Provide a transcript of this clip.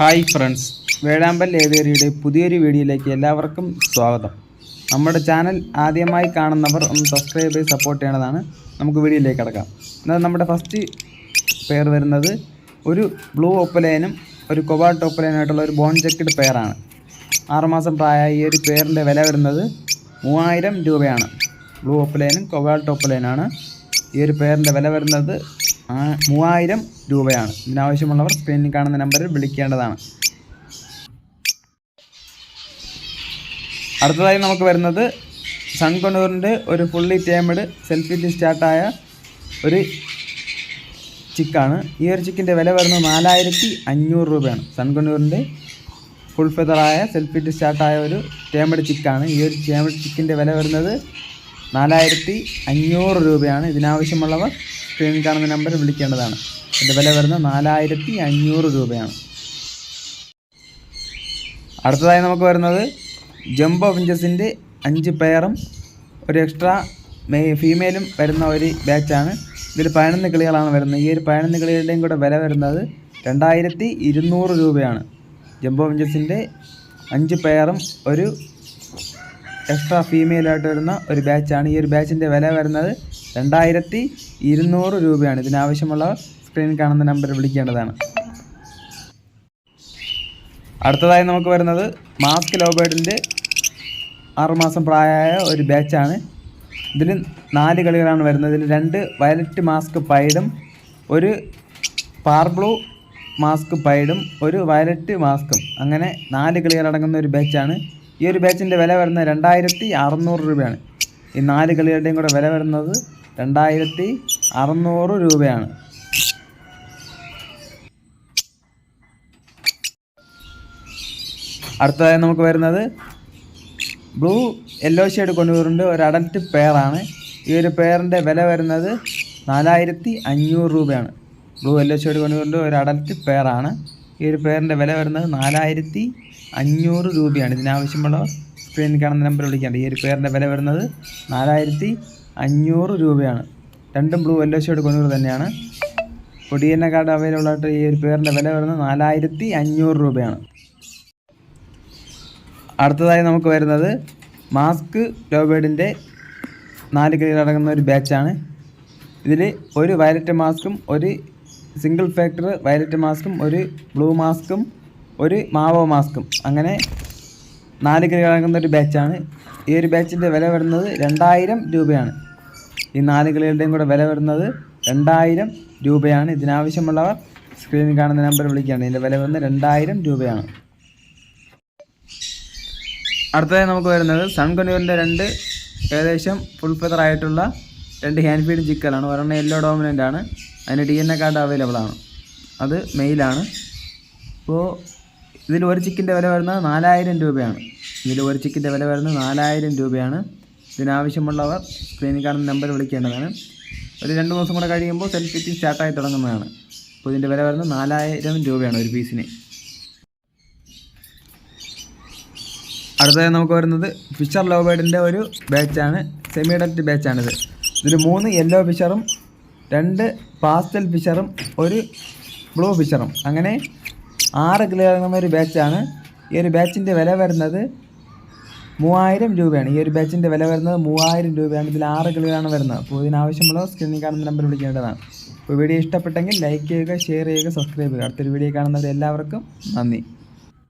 Hi friends വേഴാമ്പൽ ഏതേരിയുടെ പുതിയൊരു വീഡിയോയിലേക്ക് എല്ലാവർക്കും സ്വാഗതം. നമ്മുടെ ചാനൽ ആദ്യമായി കാണുന്നവർ ഒന്ന് സബ്സ്ക്രൈബ് ചെയ്ത് സപ്പോർട്ട് ചെയ്യണതാണ്. നമുക്ക് വീഡിയോയിലേക്ക് കിടക്കാം. എന്നാൽ നമ്മുടെ ഫസ്റ്റ് പെയർ വരുന്നത് ഒരു ബ്ലൂ ഒപ്പലേനും ഒരു കൊബാൾട്ട് ഒപ്പലയനായിട്ടുള്ള ഒരു ബോൺ ചെക്കഡ് പെയറാണ് ആറുമാസം പ്രായമായ ഈ ഒരു പെയറിന്റെ വില വരുന്നത് മൂവായിരം രൂപയാണ്. ബ്ലൂ ഒപ്പലേനും കൊബാൾട്ട് ഒപ്പലേനാണ് ഈ ഒരു പെയറിന്റെ വില വരുന്നത് മൂവായിരം രൂപയാണ്. ഇതിനാവശ്യമുള്ളവർ സ്ക്രീനിൽ കാണുന്ന നമ്പറിൽ വിളിക്കേണ്ടതാണ്. അടുത്തതായി നമുക്ക് വരുന്നത് സൺകൊണ്ടൂറിന്റെ ഒരു ഫുള്ളി ടേമഡ് സെൽഫിറ്റ് സ്റ്റാർട്ടായ ഒരു ചിക്കാണ് ഈ ഒരു ചിക്കിന്റെ വില വരുന്നത് നാലായിരത്തി അഞ്ഞൂറ് രൂപയാണ്. സൺകൊണ്ടൂറിന്റെ ഫുൾ ഫെതറായ സെൽഫിറ്റ് സ്റ്റാർട്ടായ ഒരു ടേമഡ് ചിക്കാണ് ഈ ഒരു ടേമഡ് ചിക്കിന്റെ വില വരുന്നത് നാലായിരത്തി അഞ്ഞൂറ് രൂപയാണ് ഇതിനാവശ്യമുള്ളവർ സ്ക്രീനിൽ കാണുന്ന നമ്പർ വിളിക്കേണ്ടതാണ്. ഇതിന്റെ വില വരുന്നത് നാലായിരത്തി അഞ്ഞൂറ് രൂപയാണ്. അടുത്തതായി നമുക്ക് വരുന്നത് ജംബോ പിഞ്ചസിന്റെ അഞ്ച് പെയറും ഒരു എക്സ്ട്രാ മെയ് ഫീമെയിലും വരുന്ന ഒരു ബാച്ചാണ് ഇതിൽ പതിനൊന്ന് കിളികളാണ് വരുന്നത്. ഈ ഒരു പതിനൊന്ന് കിളികളുടെയും കൂടെ വില വരുന്നത് രണ്ടായിരത്തി ഇരുന്നൂറ് രൂപയാണ്. ജംബോ വിഞ്ചസിന്റെ അഞ്ച് പെയറും ഒരു എക്സ്ട്രാ ഫീമെയിലായിട്ട് വരുന്ന ഒരു ബാച്ചാണ് ഈ ഒരു ബാച്ചിന്റെ വില വരുന്നത് രണ്ടായിരത്തി ഇരുന്നൂറ് രൂപയാണ്. ഇതിനാവശ്യമുള്ള സ്ക്രീനിൽ കാണുന്ന നമ്പർ വിളിക്കേണ്ടതാണ്. അടുത്തതായി നമുക്ക് വരുന്നത് മാസ്ക് ലോബേഡിന്റെ ആറുമാസം പ്രായമായ ഒരു ബാച്ചാണ് ഇതിൽ നാല് കളികളാണ് വരുന്നത്. ഇതിൽ രണ്ട് വയലറ്റ് മാസ്ക് പൈഡും ഒരു പാർബ്ലൂ മാസ്ക് പൈഡും ഒരു വയലറ്റ് മാസ്കും അങ്ങനെ നാല് കളികളടങ്ങുന്ന ഒരു ബാച്ചാണ് ഈ ഒരു ബാച്ചിന്റെ വില വരുന്നത് രണ്ടായിരത്തി അറുന്നൂറ് രൂപയാണ്. ഈ നാല് കളികളുടെയും കൂടെ വില വരുന്നത് രണ്ടായിരത്തി അറുന്നൂറ് രൂപയാണ്. അടുത്തതായി നമുക്ക് വരുന്നത് ബ്ലൂ യെല്ലോ ഷെയ്ഡ് കൊണ്ടുവരുന്നുണ്ട്. ഒരു അഡൽട്ട് പെയറാണ് ഈ ഒരു പെയറിന്റെ വില വരുന്നത് നാലായിരത്തി അഞ്ഞൂറ് രൂപയാണ്. ബ്ലൂ യെല്ലോ ഷെയ്ഡ് കൊണ്ടുവരുന്നുണ്ട്. ഒരു അഡൽട്ട് പെയറാണ് ഈ ഒരു പെയറിന്റെ വില വരുന്നത് നാലായിരത്തി അഞ്ഞൂറ് രൂപയാണ്. ഇതിനാവശ്യമുള്ള സ്ക്രീനിൽ കാണുന്ന നമ്പർ വിളിക്കേണ്ട. ഈ ഒരു പെയറിന്റെ വില വരുന്നത് നാലായിരത്തി അഞ്ഞൂറ് രൂപയാണ്. രണ്ടും ബ്ലൂ യെല്ലോ ഷെയ്ഡ് കൊണ്ടുവർ തന്നെയാണ്. പൊടിയന്ന കാർഡ് അവൈലബിൾ ആയിട്ട് ഈ ഒരു പേരിന്റെ വില വരുന്നത് നാലായിരത്തി അഞ്ഞൂറ് രൂപയാണ്. അടുത്തതായി നമുക്ക് വരുന്നത് മാസ്ക് ലോബേഡിന്റെ നാല് കിലോ അടങ്ങുന്ന ഒരു ബാച്ചാണ് ഇതിൽ ഒരു വയലറ്റ് മാസ്കും ഒരു സിംഗിൾ ഫാക്ടർ വയലറ്റ് മാസ്കും ഒരു ബ്ലൂ മാസ്കും ഒരു മാവോ മാസ്കും. അങ്ങനെ നാല് അടങ്ങുന്ന ഒരു ബാച്ചാണ്. ഈ ഒരു ബാച്ചിന്റെ വില വരുന്നത് രണ്ടായിരം രൂപയാണ്. ഈ നാല് കളികളുടെയും കൂടെ വില വരുന്നത് രണ്ടായിരം രൂപയാണ്. ഇതിനാവശ്യമുള്ളവർ സ്ക്രീനിൽ കാണുന്ന നമ്പർ വിളിക്കുകയാണ്. ഇതിന്റെ വില വരുന്നത് രണ്ടായിരം രൂപയാണ്. അടുത്തതായി നമുക്ക് വരുന്നത് സൺകണ്യൂരിന്റെ രണ്ട് ഏകദേശം ഫുൾ ഫെതർ ആയിട്ടുള്ള രണ്ട് ഹാൻഡ് ഫീഡ് ചിക്കലാണ് ഒരെണ്ണം യെല്ലോ ഡോമിനന്റ് ആണ്. അതിന് D N A card available ആണ്. അത് മെയിലാണ് അപ്പോൾ ഇതിൽ ഒരു ചിക്കിന്റെ വില വരുന്നത് നാലായിരം രൂപയാണ്. ഇതിൽ ഒരു ചിക്കിന്റെ വില വരുന്നത് നാലായിരം രൂപയാണ്. ഇതിനാവശ്യമുള്ളവർ സ്ക്രീനിൽ കാണുന്ന നമ്പർ വിളിക്കേണ്ടതാണ്. ഒരു രണ്ട് ദിവസം കൂടെ കഴിയുമ്പോൾ സെൽഫ് ഫിറ്റിംഗ് സ്റ്റാർട്ടായി തുടങ്ങുന്നതാണ്. അപ്പോൾ ഇതിന്റെ വില വരുന്നത് നാലായിരം രൂപയാണ് ഒരു പീസിന് അടുത്തതായി നമുക്ക് വരുന്നത് ഫിഷർ ലോബേഡിന്റെ ഒരു ബാച്ചാണ് സെമി ഡക്റ്റ് ബാച്ചാണിത് ഇതിൽ മൂന്ന് യെല്ലോ ഫിഷറും രണ്ട് പാസ്റ്റൽ ഫിഷറും ഒരു ബ്ലൂ ഫിഷറും അങ്ങനെ ആറ് കിലോ അടങ്ങുന്ന ഒരു ബാച്ചാണ് ഈ ഒരു ബാച്ചിന്റെ വില വരുന്നത് മൂവായിരം രൂപയാണ്. ഈ ഒരു ബാച്ചിന്റെ വില വരുന്നത് മൂവായിരം രൂപയാണ്. ഇതിൽ ആറ് കിലോയാണ് വരുന്നത്. അപ്പോൾ ഇതിനാവശ്യമുള്ള സ്ക്രീനിൽ കാണുന്ന നമ്പർ വിളിക്കേണ്ടതാണ്. അപ്പോൾ വീഡിയോ ഇഷ്ടപ്പെട്ടെങ്കിൽ ലൈക്ക് ചെയ്യുക ഷെയർ ചെയ്യുക സബ്സ്ക്രൈബ് ചെയ്യുക. അടുത്തൊരു വീഡിയോ കാണുന്നവർ എല്ലാവർക്കും നന്ദി.